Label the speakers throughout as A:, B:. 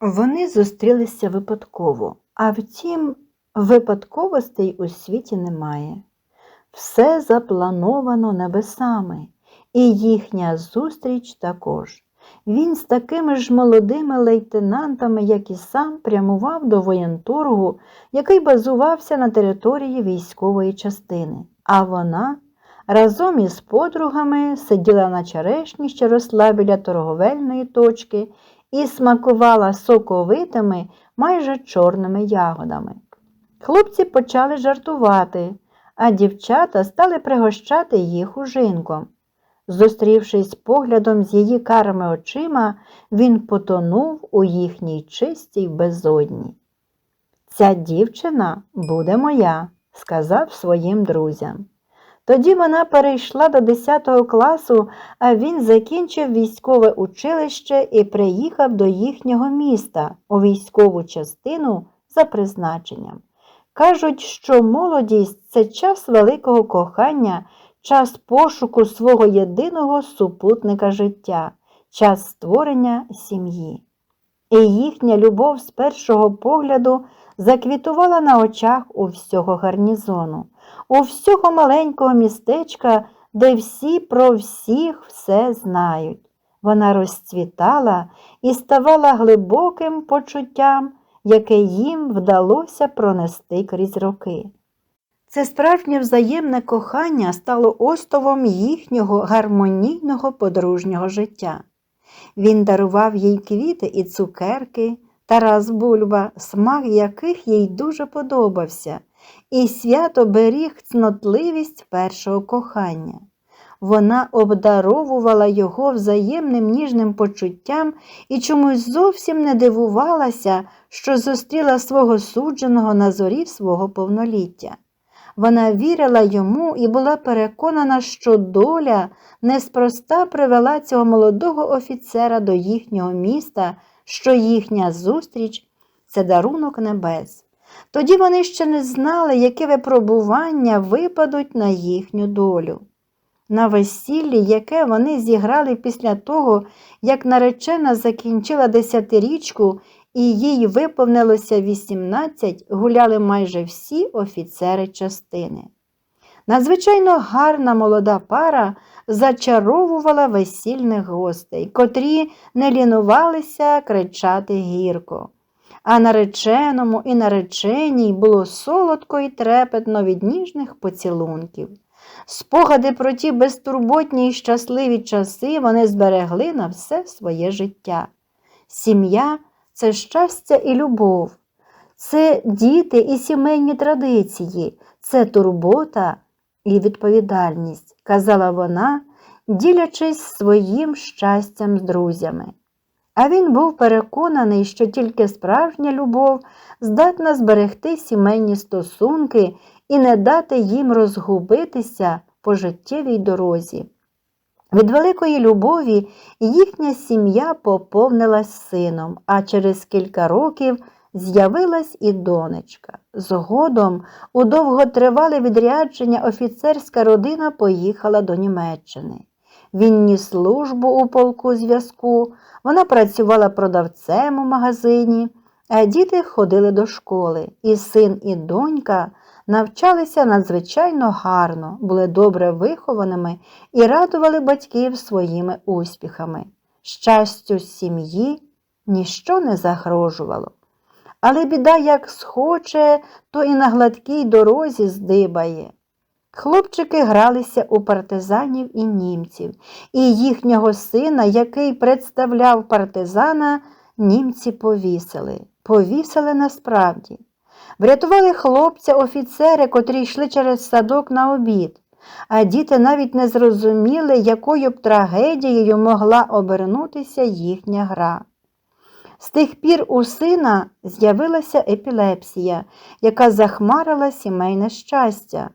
A: Вони зустрілися випадково, а втім, випадковостей у світі немає. Все заплановано небесами, і їхня зустріч також. Він з такими ж молодими лейтенантами, як і сам, прямував до воєнторгу, який базувався на території військової частини, а вона разом із подругами сиділа на черешні, що росла біля торговельної точки, і смакувала соковитими, майже чорними ягодами. Хлопці почали жартувати, а дівчата стали пригощати їх ужинком. Зустрівшись поглядом з її карими очима, він потонув у їхній чистій безодні. Ця дівчина буде моя, сказав своїм друзям. Тоді вона перейшла до 10 класу, а він закінчив військове училище і приїхав до їхнього міста у військову частину за призначенням. Кажуть, що молодість це час великого кохання, час пошуку свого єдиного супутника життя, час створення сім'ї. І їхня любов з першого погляду заквітувала на очах у всього гарнізону, у всього маленького містечка, де всі про всіх все знають. Вона розцвітала і ставала глибоким почуттям, яке їм вдалося пронести крізь роки. Це справжнє взаємне кохання стало остовом їхнього гармонійного подружнього життя. Він дарував їй квіти і цукерки, Тарас Бульба, смак яких їй дуже подобався, і свято беріг цнотливість першого кохання. Вона обдаровувала його взаємним ніжним почуттям і чомусь зовсім не дивувалася, що зустріла свого судженого на зорі свого повноліття. Вона вірила йому і була переконана, що доля неспроста привела цього молодого офіцера до їхнього міста, що їхня зустріч це дарунок небес. Тоді вони ще не знали, які випробування випадуть на їхню долю. На весіллі, яке вони зіграли після того, як наречена закінчила десятирічку і їй виповнилося 18, гуляли майже всі офіцери частини. Надзвичайно гарна молода пара зачаровувала весільних гостей, котрі не лінувалися кричати гірко. А нареченому і нареченій було солодко і трепетно від ніжних поцілунків. Спогади про ті безтурботні й щасливі часи вони зберегли на все своє життя. Сім'я це щастя і любов, це діти і сімейні традиції, це турбота і відповідальність, казала вона, ділячись своїм щастям з друзями. А він був переконаний, що тільки справжня любов здатна зберегти сімейні стосунки і не дати їм розгубитися по життєвій дорозі. Від великої любові їхня сім'я поповнилась сином, а через кілька років з'явилась і донечка. Згодом у довготривале відрядження офіцерська родина поїхала до Німеччини. Він ніс службу у полку зв'язку, вона працювала продавцем у магазині, а діти ходили до школи, і син, і донька навчалися надзвичайно гарно, були добре вихованими і радували батьків своїми успіхами. Щастю сім'ї ніщо не загрожувало. Але біда, як схоче, то і на гладкій дорозі здибає. Хлопчики гралися у партизанів і німців, і їхнього сина, який представляв партизана, німці повісили. Повісили насправді. Врятували хлопця офіцери, котрі йшли через садок на обід, а діти навіть не зрозуміли, якою б трагедією могла обернутися їхня гра. З тих пір у сина з'явилася епілепсія, яка захмарила сімейне щастя.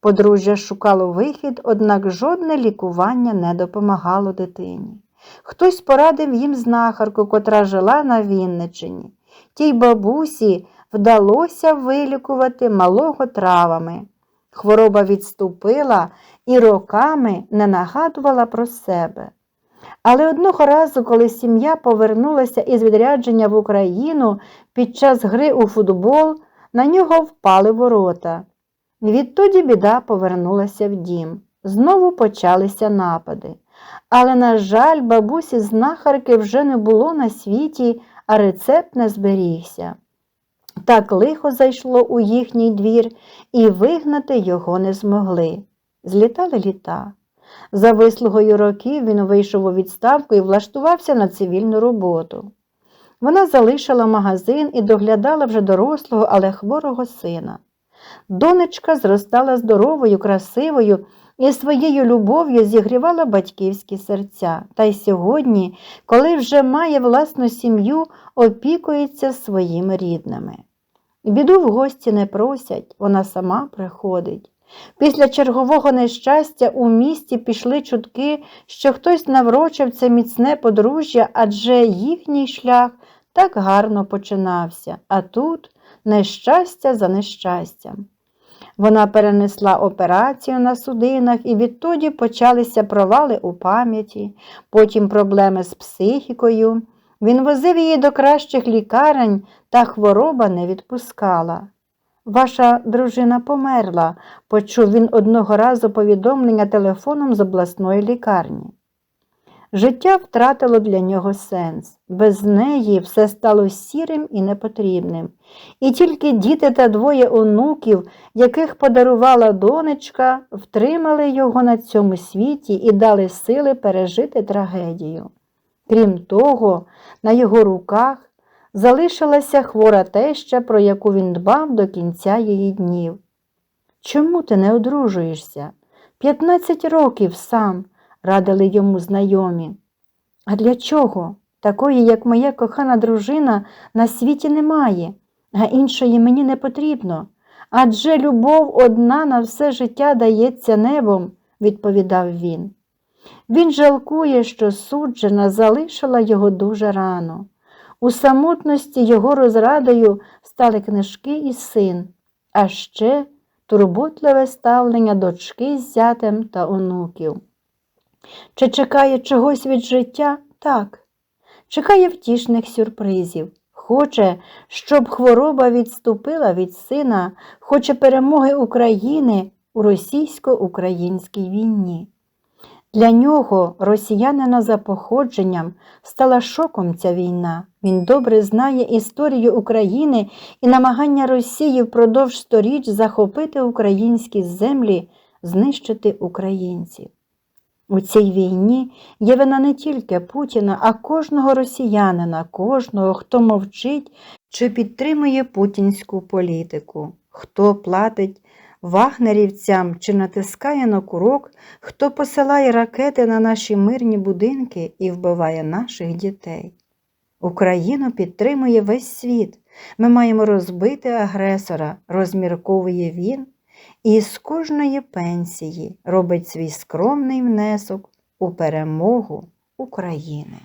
A: Подружжя шукало вихід, однак жодне лікування не допомагало дитині. Хтось порадив їм знахарку, котра жила на Вінничині. Тій бабусі вдалося вилікувати малого травами. Хвороба відступила і роками не нагадувала про себе. Але одного разу, коли сім'я повернулася із відрядження в Україну під час гри у футбол, на нього впали ворота. Відтоді біда повернулася в дім. Знову почалися напади. Але, на жаль, бабусі знахарки вже не було на світі, а рецепт не зберігся. Так лихо зайшло у їхній двір, і вигнати його не змогли. Злітали літа. За вислугою років він вийшов у відставку і влаштувався на цивільну роботу. Вона залишила магазин і доглядала вже дорослого, але хворого сина. Донечка зростала здоровою, красивою і своєю любов'ю зігрівала батьківські серця. Та й сьогодні, коли вже має власну сім'ю, опікується своїми рідними. Біду в гості не просять, вона сама приходить. Після чергового нещастя у місті пішли чутки, що хтось наврочив це міцне подружжя, адже їхній шлях так гарно починався, а тут нещастя за нещастям. Вона перенесла операцію на судинах, і відтоді почалися провали у пам'яті, потім проблеми з психікою. Він возив її до кращих лікарень, та хвороба не відпускала. Ваша дружина померла, почув він одного разу повідомлення телефоном з обласної лікарні. Життя втратило для нього сенс. Без неї все стало сірим і непотрібним. І тільки діти та двоє онуків, яких подарувала донечка, втримали його на цьому світі і дали сили пережити трагедію. Крім того, на його руках залишилася хвора теща, про яку він дбав до кінця її днів. Чому ти не одружуєшся? П'ятнадцять років сам, радили йому знайомі. А для чого? Такої, як моя кохана дружина, на світі немає, а іншої мені не потрібно. Адже любов одна на все життя дається небом, відповідав він. Він жалкує, що суджена залишила його дуже рано. У самотності його розрадою стали книжки і син, а ще турботливе ставлення дочки з зятем та онуків. Чи чекає чогось від життя? Так. Чекає втішних сюрпризів. Хоче, щоб хвороба відступила від сина, хоче перемоги України у російсько-українській війні. Для нього, росіянина за походженням, стала шоком ця війна. Він добре знає історію України і намагання Росії впродовж сторіч захопити українські землі, знищити українців. У цій війні є вина не тільки Путіна, а кожного росіянина, кожного, хто мовчить чи підтримує путінську політику, хто платить вагнерівцям чи натискає на курок, хто посилає ракети на наші мирні будинки і вбиває наших дітей. Україну підтримує весь світ. Ми маємо розбити агресора, розмірковує він, і з кожної пенсії робить свій скромний внесок у перемогу України.